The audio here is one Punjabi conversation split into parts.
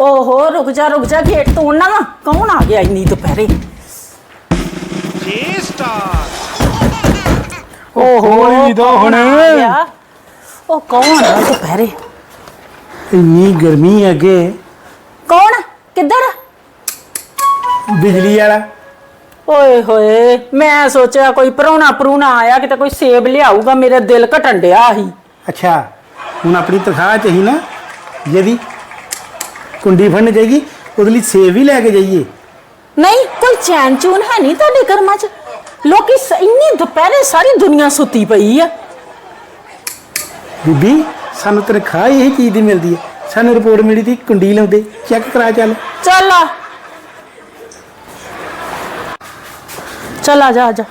ਓਹੋ ਰੁਕ ਜਾ ਰੁਕ ਜਾ ਗੇਟ ਤੋੜਨਾ ਵਾ ਕੌਣ ਆ ਗਿਆ ਇੰਨੀ ਦੁਪਹਿਰੇ? ਜੇ ਸਟਾਰ ਓਹੋ ਹੌਲੀ ਤਾਂ ਹੁਣ। ਕੌਣ ਆ ਗਿਆ? ਉਹ ਕੌਣ ਆ ਦੁਪਹਿਰੇ? ਇੰਨੀ ਗਰਮੀ ਅੱਗੇ। ਕੌਣ? ਕਿੱਧਰ? ਬਿਜਲੀ ਵਾਲਾ। ਓਏ ਹੋਏ ਮੈਂ ਸੋਚਿਆ ਕੋਈ ਪਰੋਣਾ ਪਰੂਣਾ ਆਇਆ ਕਿਤੇ ਕੋਈ ਸੇਬ ਲਿਆਊਗਾ ਮੇਰੇ ਦਿਲ ਘਟਣ ਡਿਆ ਸੀ। ਅੱਛਾ ਹੁਣ ਆਪਣੀ ਤਨਖਾਹ ਚ ਹੀ ਨਾ ਜਿਹਦੀ ਕੁੰਡੀ ਫੜਨ ਜਾਏਗੀ ਉਹਦੇ ਲਈ ਸੇਬ ਵੀ ਲੈ ਕੇ ਜਾਈਏ। ਨਹੀਂ ਕੋਈ ਚੈਨ ਚੂਨ ਹੈ ਨਹੀਂ ਤੁਹਾਡੇ ਕਰਮਾਂ 'ਚ? ਲੋਕੀ ਸ- ਇੰਨੀ ਦੁਪਹਿਰੇ ਸਾਰੀ ਦੁਨੀਆ ਸੁੱਤੀ ਪਈ ਆ। ਬੀਬੀ ਸਾਨੂੰ ਤਨਖਾਹ ਇਹ ਚੀਜ਼ ਦੀ ਮਿਲਦੀ ਹੈ ਸਾਨੂੰ ਰਿਪੋਰਟ ਮਿਲੀ ਤੀ ਕੁੰਡੀ ਲਾਉਂਦੇ। ਚੈੱਕ ਕਰਾ ਚੱਲ। ਚੱਲ ਆ। ਚੱਲ ਆ ਜਾ ਆ ਜਾ।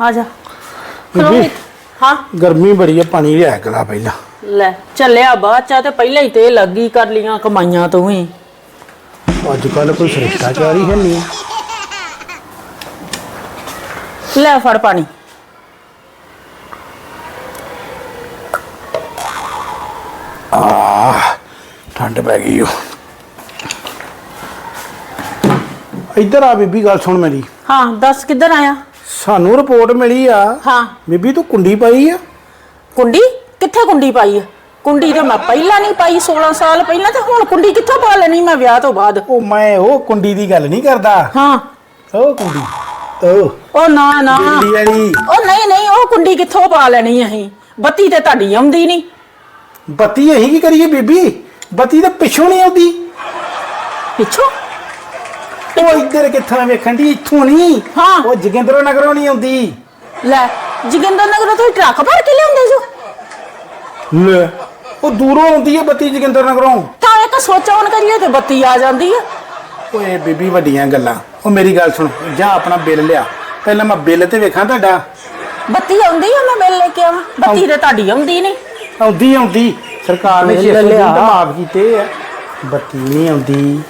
ਆ ਜਾ। ਖਲੋ ਬੀਬੀ। ਇੱਥੇ। ਹਾਂ। ਗਰਮੀ ਬੜੀ ਹੈ ਪਾਣੀ ਲਿਆ ਕਲਾ ਪਹਿਲਾਂ। ਲੈ ਚੱਲਿਆ ਬਾਅਦ ਚ ਤੇ ਪਹਿਲਾਂ ਹੀ ਤੇ ਲੱਗੀ ਕਰ ਲੀਆਂ ਕਮਾਈਆਂ ਤੂੰ ਹੀ ਅੱਜ ਕੱਲ ਕੋਈ ਸ਼੍ਰਿਸ਼ਟਾਚਾਰੀ ਹੈ ਨਹੀਂ। ਲੈ ਫੜ ਪਾਣੀ। ਠੰਡ ਪੈ ਗਈ ਓ। ਇੱਧਰ ਆ ਬੀਬੀ ਗੱਲ ਸੁਣ ਮੇਰੀ। ਹਾਂ ਦੱਸ ਕਿੱਧਰ ਆਇਆ? ਸਾਨੂੰ ਰਿਪੋਰਟ ਮਿਲੀ ਆ। ਹਾਂ। ਬੀਬੀ ਤੂੰ ਕੁੰਡੀ ਪਾਈ ਆ? ਕੁੰਡੀ? ਕਿੱਥੇ ਕੁੰਡੀ ਪਾਈ ਆ? ਕੁੰਡੀ ਤੇ ਮੈਂ ਪਹਿਲਾਂ ਨਹੀਂ ਪਾਈ 16 ਸਾਲ ਪਹਿਲਾਂ ਤੇ ਹੁਣ ਕੁੰਡੀ ਕਿੱਥੋਂ ਪਾ ਲੈਣੀ ਮੈਂ ਵਿਆਹ ਤੋਂ ਬਾਅਦ? ਉਹ ਮੈਂ ਉਹ ਕੁੰਡੀ ਦੀ ਗੱਲ ਨਹੀਂ ਕਰਦਾ। ਹਾਂ। ਉਹ ਕੁੰਡੀ ਉਹ। ਉਹ ਨਾ ਨਾ। ਬਿਜਲੀ ਵਾਲੀ। ਉਹ ਨਹੀਂ ਨਹੀਂ ਉਹ ਕੁੰਡੀ ਕਿੱਥੋਂ ਪਾ ਲੈਣੀ ਅਸੀਂ? ਬੱਤੀ ਤੇ ਤੁਹਾਡੀ ਆਉਂਦੀ ਨਹੀਂ। ਬੱਤੀ ਅਸੀਂ ਕੀ ਕਰੀਏ ਬੀਬੀ? ਬੱਤੀ ਤਾਂ ਪਿੱਛੋਂ ਨਹੀਂ ਆਉਂਦੀ। ਪਿੱਛੋਂ? ਉਹ ਇੱਧਰ ਕਿੱਥਾਂ ਵੇਖਣ ਦੀ ਇੱਥੋਂ ਨਹੀਂ। ਹਾਂ। ਉਹ ਜਗਿੰਦਰੋਂ ਨਗਰੋਂ ਨਹੀਂ ਆਉਂਦੀ। ਲੈ ਜੋਗਿੰਦਰ ਨਗਰੋਂ ਤੁਸੀਂ ਟਰੱਕ ਭਰ ਕੇ ਲਿਆਉਂਦੇ ਜੋ। ਲੈ ਉਹ ਦੂਰੋਂ ਆਉਂਦੀ ਹੈ ਬੱਤੀ ਜਗਿੰਦਰ ਨਗਰੋਂ। ਤਾਂ ਇੱਕ ਸੋਚ ਆਨ ਕਰੀਏ ਤੇ ਬੱਤੀ ਆ ਜਾਂਦੀ ਆ। ਓਏ ਬੀਬੀ ਵੱਡੀਆਂ ਗੱਲਾਂ। ਉਹ ਮੇਰੀ ਗੱਲ ਸੁਣ ਜਾ ਆਪਣਾ ਬਿੱਲ ਲਿਆ। ਪਹਿਲਾਂ ਮੈਂ ਬਿੱਲ ਤੇ ਵੇਖਾਂ ਤੁਹਾਡਾ। ਬੱਤੀ ਆਉਂਦੀ ਆ ਮੈਂ ਬਿੱਲ ਲੈ ਕੇ ਆਵਾਂ। ਬੱਤੀ ਤੇ ਤੁਹਾਡੀ ਆਉਂਦੀ ਨਹੀਂ। ਆਉਂਦੀ ਆਉਂਦੀ। ਸਰਕਾਰ ਨੇ ਬਿੱਲ 600 ਲਿਆ। ਯੂਨਿਟ ਮਾਫ ਕੀਤੇ ਆ। ਬੱਤੀ ਨਹੀਂ ਆਉਂਦੀ।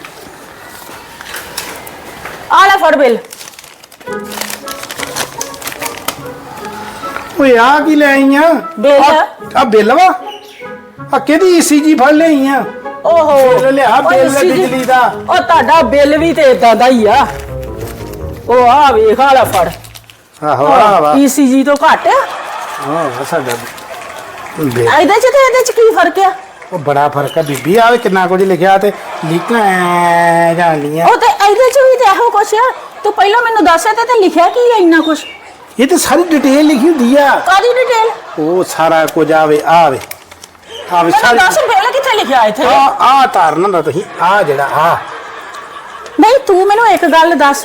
ਆ ਲੈ ਫੜ ਬਿੱਲ। ਓਏ ਆ ਕੀ ਲੈ ਆਈਆਂ ਬਿੱਲ? ਆ ਬਿੱਲ ਵਾ? ਆ ਕਿਹਦੀ ਈਸੀਜੀ ਫੜ ਲਈ ਆ? ਓਹੋ। ਬਿੱਲ ਲਿਆ, ਓਏ ਬਿੱਲ ਸੀ ਜੀ, ਬਿਜਲੀ ਦਾ। ਉਹ ਤੁਹਾਡਾ ਬਿੱਲ ਵੀ ਤੇ ਇਦਾਂ ਦਾ ਹੀ ਆ। ਉਹ ਆ ਵੇਖ ਆ ਲੈ ਫੜ। ਆਹੋ ਆ ਵਾ। ਈਸੀਜੀ ਤੋਂ ਘੱਟ? ਆ ਹਾਂ ਵਾ ਸਾਡਾ ਬਿੱਲ। ਇਹਦੇ ਚ ਤੇ ਇਹਦੇ ਚ ਕੀ ਫ਼ਰਕ ਆ? ਉਹ ਬੜਾ ਫ਼ਰਕ ਆ ਬੀਬੀ ਆ ਵੇ ਕਿੰਨਾ ਕੁਝ ਲਿਖਿਆ ਤੇ ਲਿਖਾਂ ਜਾਂਦੀਆਂ ਉਹ ਤੇ ਇਹਦੇ ਚ ਵੀ ਤੇ ਇਹੋ ਕੁਛ ਆ। ਤੂੰ ਪਹਿਲਾਂ ਮੈਨੂੰ ਦੱਸ ਤੇ ਤੇ ਲਿਖਿਆ ਕੀ ਆ ਇੰਨਾ ਕੁਛ? ਇਹ ਤੇ ਸਾਰੀ ਡਿਟੇਲ ਲਿਖੀ ਹੁੰਦੀ ਆ। ਕਾਦੀ ਡਿਟੇਲ ਉਹ ਸਾਰਾ ਕੁਝ ਆਵੇ ਆਵੇ। ਆਵੇ ਸਾਰੀ ਦੱਸ ਬਿੱਲ ਕਿੱਥੇ ਲਿਖਿਆ ਇੱਥੇ? ਆ ਆ ਤਾਰਨ ਦਾ ਤੁਸੀਂ ਆ ਜਿਹੜਾ ਆ। ਨਹੀਂ ਤੂੰ ਮੈਨੂੰ ਇੱਕ ਗੱਲ ਦੱਸ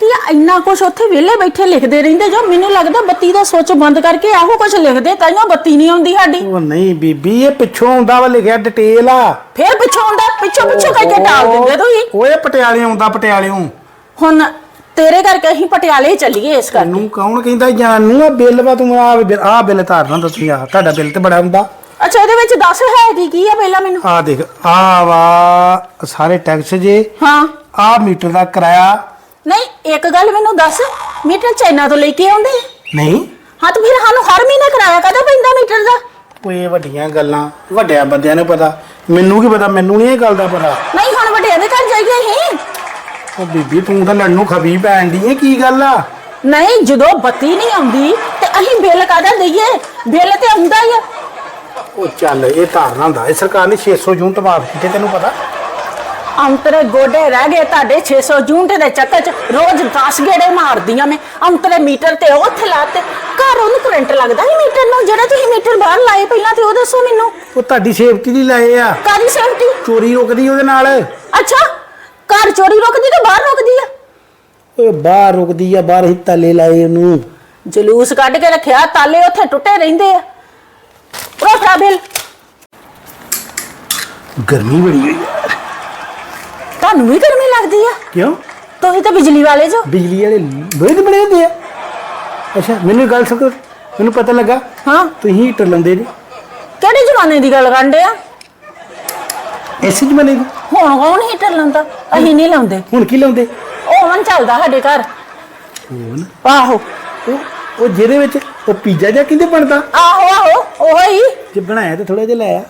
ਕਿ ਇੰਨਾ ਕੁਛ ਉੱਥੇ ਵਿਹਲੇ ਬੈਠੇ ਲਿਖਦੇ ਰਹਿੰਦੇ ਜੋ ਮੈਨੂੰ ਲੱਗਦਾ ਬੱਤੀ ਦਾ ਸੁੱਚ ਬੰਦ ਕਰਕੇ ਇਹੋ ਕੁਛ ਲਿਖਦੇ ਤਾਈਓ ਬੱਤੀ ਨਹੀਂ ਆਉਂਦੀ ਸਾਡੀ। ਉਹ ਨਹੀਂ ਬੀਬੀ ਇਹ ਪਿੱਛੋਂ ਆਉਂਦਾ ਵਾ ਲਿਖਿਆ ਡਿਟੇਲ ਆ। ਫੇਰ ਪਿੱਛੋਂ ਆਉਂਦਾ ਪਿੱਛੋਂ ਪਿੱਛੋਂ ਕਰਕੇ ਟਾਲ ਦਿੰਦੇ ਤੁਸੀਂ। ਓਏ ਪਟਿਆਲੇ ਆਉਂਦਾ ਪਟਿਆਲਿਓਂ ਹੁਣ ਤੇਰੇ ਕਰਕੇ ਅਸੀਂ ਪਟਿਆਲੇ ਚੱਲੀਏ ਇਸ ਕਰਕੇ। ਤੈਨੂੰ ਕੌਣ ਕਹਿੰਦਾ ਜਾਣ ਨੂੰ? ਆ ਬਿੱਲ ਵਾ ਤੂੰ ਆ ਆ ਬਿੱਲ ਧਾਰਨਾ ਤੁਸੀਂ ਆ। ਤੁਹਾਡਾ ਬਿੱਲ ਤੇ ਬੜਾ ਹੁੰਦਾ। ਅੱਛਾ ਇਹਦੇ ਵਿੱਚ ਦੱਸ ਹੈ ਕੀ ਕੀ ਆ ਪਹਿਲਾਂ ਮੈਨੂੰ? ਆ ਦੇਖ ਆ ਵਾ ਸਾਰੇ ਟੈਕਸ ਜੇ। ਹਾਂ। ਆ ਮੀਟਰ ਦਾ ਕਿਰਾਇਆ। ਨਹੀਂ ਇੱਕ ਗੱਲ ਮੈਨੂੰ ਦੱਸ ਮੀਟਰ ਚਾਈਨਾ ਤੋਂ ਲੈ ਕੇ ਆਉਂਦੇ? ਨਹੀਂ। ਹਾਂ ਤੇ ਫਿਰ ਸਾਨੂੰ ਹਰ ਮਹੀਨੇ ਕਿਰਾਇਆ ਕਦੋਂ ਪੈਂਦਾ ਮੀਟਰ ਦਾ? ਓਏ ਵੱਡੀਆਂ ਗੱਲਾਂ ਵੱਡਿਆਂ ਬੰਦਿਆਂ ਨੂੰ ਪਤਾ। ਮੈਨੂੰ ਕੀ ਪਤਾ ਮੈਨੂੰ ਨਹੀਂ ਇਹ ਗੱਲ ਦਾ ਪਤਾ। ਨਹੀਂ ਹੁਣ ਵੱਡਿਆਂ ਦੇ ਘਰ ਜਾਈਏ ਅਸੀਂ। ਉਹ ਬੀਬੀ ਤੂੰ ਤਾਂ ਲੜਨ ਨੂੰ ਖਬੀ ਪੈਣ ਦੀ ਹੈ ਕੀ ਗੱਲ ਆ? ਨਹੀਂ ਜਦੋਂ ਬੱਤੀ ਨਹੀਂ ਆਉਂਦੀ ਤੇ ਅਸੀਂ ਬਿੱਲ ਕਾਹਦਾ ਦਈਏ? ਬਿੱਲ ਤੇ ਆਉਂਦਾ ਹੀ ਆ। ਉਹ ਚੱਲ ਇਹ ਧਾਰਨਾ ਹੁੰਦਾ। ਇਹ ਸਰਕਾਰ ਨੇ 600 ਯੂਨਿਟ ਮਾਫ ਕੀਤੇ ਤੈਨੂੰ ਪਤਾ? ਅੰਤਰੇ ਗੋਡੇ ਰਹਿ ਗਏ ਤੁਹਾਡੇ 600 ਜੂੰਟੇ ਦੇ ਚੱਕਰ ਚ। ਰੋਜ਼ 10 ਗੇੜੇ ਮਾਰਦੀਆਂ ਮੈਂ ਅੰਤਰੇ ਮੀਟਰ ਤੇ ਉੱਥੇ ਲਾਤੇ। ਘਰ ਉਹਨੂੰ ਕਰੰਟ ਲੱਗਦਾ ਹੀ ਮੀਟਰ ਨੂੰ। ਜਿਹੜਾ ਤੁਸੀਂ ਮੀਟਰ ਬਾਹਰ ਲਾਏ ਪਹਿਲਾਂ ਤੇ ਉਹ ਦੱਸੋ ਮੈਨੂੰ। ਉਹ ਤੁਹਾਡੀ ਸੇਫਟੀ ਲਈ ਲਾਏ ਆ। ਕਾਦੀ ਸੇਫਟੀ ਚੋਰੀ ਰੁਕਦੀ ਉਹਦੇ ਨਾਲ। ਅੱਛਾ। ਘਰ ਚੋਰੀ ਰੁਕਦੀ ਤੇ ਬਾਹਰ ਰੁਕਦੀ ਆ? ਓਏ ਬਾਹਰ ਰੁਕਦੀ ਆ ਬਾਹਰ ਹੀ ਤਾਲੇ ਲਾਏ ਉਹਨੂੰ। ਜਲੂਸ ਕੱਢ ਕੇ ਰੱਖਿਆ ਤਾਲੇ ਉੱਥੇ ਟੁੱਟੇ ਰਹਿੰਦੇ ਆ। ਰੋਟਾ ਬਿੱਲ। ਗਰਮੀ ਬੜੀ ਹੋਈ ਆ। ਤੁਹਾਨੂੰ ਵੀ ਗਰਮੀ ਲੱਗਦੀ ਆ? ਕਿਉਂ? ਤੁਸੀਂ ਤਾਂ ਬਿਜਲੀ ਵਾਲੇ ਜੋ। ਬਿਜਲੀ ਵਾਲੇ ਲੋਹੇ ਦੇ ਬਣੇ ਹੁੰਦੇ ਆ। ਅੱਛਾ ਮੈਨੂੰ ਇੱਕ ਗੱਲ ਸੁਣ ਮੈਨੂੰ ਪਤਾ ਲੱਗਾ ਹਾਂ। ਤੁਸੀਂ ਹੀਟਰ ਲਾਉਂਦੇ ਨੇ। ਕਿਹੜੇ ਜ਼ਮਾਨੇ ਦੀ ਗੱਲ ਕਰਦੇ ਆ? ਐਸੇ ਜਮਾਨੇ ਦੀ। ਹੁਣ ਕੌਣ ਹੀਟਰ ਲਾਉਂਦਾ ਅਸੀਂ ਨਹੀਂ ਲਾਉਂਦੇ। ਹੁਣ ਕੀ ਲਾਉਂਦੇ? ਓਵਨ ਚੱਲਦਾ ਸਾਡੇ ਘਰ। ਹੁਣ? ਆਹੋ। ਉਹ ਉਹ ਜਿਹਦੇ ਵਿੱਚ ਉਹ ਪੀਜ਼ਾ ਜਾਂ ਕਿੰਦੇ ਬਣਦਾ? ਆਹੋ ਆਹੋ ਉਹੀ ਜੇ ਬਣਾਇਆ ਤੇ ਥੋੜਾ ਜਿਹਾ ਲਾਇਆ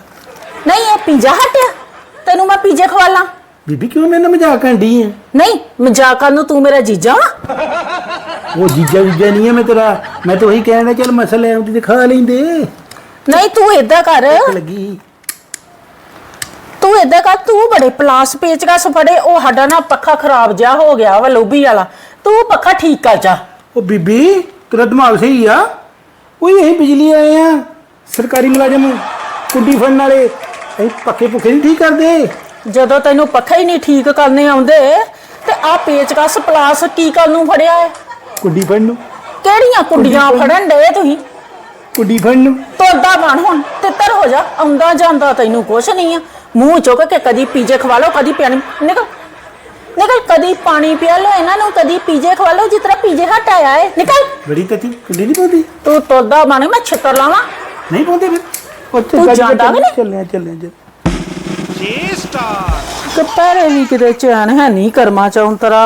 ਨਹੀਂ ਇਹ ਪੀਜ਼ਾ ਹਟ ਆ ਤੈਨੂੰ ਮੈਂ ਪੀਜ਼ੇ ਖਵਾਲਾਂ ਬੀਬੀ ਕਿਉਂ ਮੇਰੇ ਨਾਲ ਮਜ਼ਾਕ ਕਰਦੀ ਹੈ ਨਹੀਂ ਮਜ਼ਾਕ ਨੂੰ ਤੂੰ ਮੇਰਾ ਜੀਜਾ ਵਾ। ਉਹ ਜੀਜਾ ਜੀਜਾ ਨਹੀਂ ਹੈ ਮੈਂ ਤੇਰਾ ਮੈਂ ਤਾਂ ਉਹੀ ਕਹਿਣਾ ਚੱਲ ਮਸਲੇ ਆਉਂਦੀ ਤੇ ਖਾ ਲੈਂਦੇ। ਨਹੀਂ ਤੂੰ ਏਦਾਂ ਕਰ। ਲੱਗੀ। ਤੂੰ ਏਦਾਂ ਕਰ ਤੂੰ ਬੜੇ ਪਲਾਸ ਪੇਚਕਸ ਫੜੇ ਉਹ ਸਾਡਾ ਨਾ ਪੱਖਾ ਖਰਾਬ ਜਿਹਾ ਹੋ ਗਿਆ ਵਾ ਲੋਬੀ ਵਾਲਾ। ਤੂੰ ਪੱਖਾ ਠੀਕ ਕਰ ਜਾ। ਉਹ ਬੀਬੀ ਤੇਰਾ ਦਿਮਾਗ ਸਹੀ ਆ? ਉਹ ਇਹ ਬਿਜਲੀ ਆਏ ਆ ਸਰਕਾਰੀ ਮੁਲਾਜ਼ਮ ਕੁੰਡੀ ਫੜਨ ਵਾਲੇ। ਇਹ ਪੱਕੇ ਪੁੱਖੇ ਨਹੀਂ ਠੀਕ ਕਰਦੇ। ਜਦੋਂ ਤੈਨੂੰ ਪੱਖਾ ਹੀ ਨਹੀਂ ਠੀਕ ਕਰਨੇ ਆਉਂਦੇ ਤੇ ਆ ਪੇਚਕਸ ਪਲਾਸ ਕੀ ਕਰਨ ਨੂੰ ਫੜਿਆ ਹੈ ਕੁੰਡੀ ਫੜਨ ਨੂੰ। ਕਿਹੜੀਆਂ ਕੁੰਡੀਆਂ ਫੜਨ ਡਏ ਤੁਸੀਂ? ਕੁੰਡੀ ਫੜਨ ਨੂੰ। ਤੋਦਾ ਬਣ ਹੁਣ ਤਿੱਤਰ ਹੋ ਜਾ ਆਉਂਦਾ ਜਾਂਦਾ ਤੈਨੂੰ ਕੁਛ ਨਹੀਂ ਆ। ਮੂੰਹ ਚੁੱਕ ਕੇ ਕਦੀ ਪੀਜੇ ਖਵਾ ਲਓ ਕਦੀ ਪਾਣੀ ਨਿਕਲ। ਨਿਕਲ ਕਦੀ ਪਾਣੀ ਪਿਆ ਲਓ ਇਹਨਾਂ ਨੂੰ ਕਦੀ ਪੀਜੇ ਖਵਾ ਲਓ ਜਿਸ ਤਰ੍ਹਾਂ ਪੀਜੇ ਹਟ ਆਇਆ ਹੈ ਨਿਕਲ। ਬੜੀ ਤਤੀ ਕੁੰਡੀ ਨਹੀਂ ਪਾਉਂਦੀ? ਤੂੰ ਤੋਦਾ ਬਣ ਮੈਂ ਛਿੱਤਰ ਲਾਵਾਂ। ਨਹੀਂ ਪਾਉਂਦੇ ਫਿਰ? ਉੱਥੇ ਤੂੰ ਜਾਂਦਾ ਕਿ ਨਹੀਂ? ਚੱਲਿਆ ਚੱਲਿਆ ਚੱਲ J Star. ਦੁਪਹਿਰੇ ਵੀ ਕਿਤੇ ਚੈਨ ਹੈ ਨਹੀਂ ਕਰਮਾ ਚੌਂਤਰਾ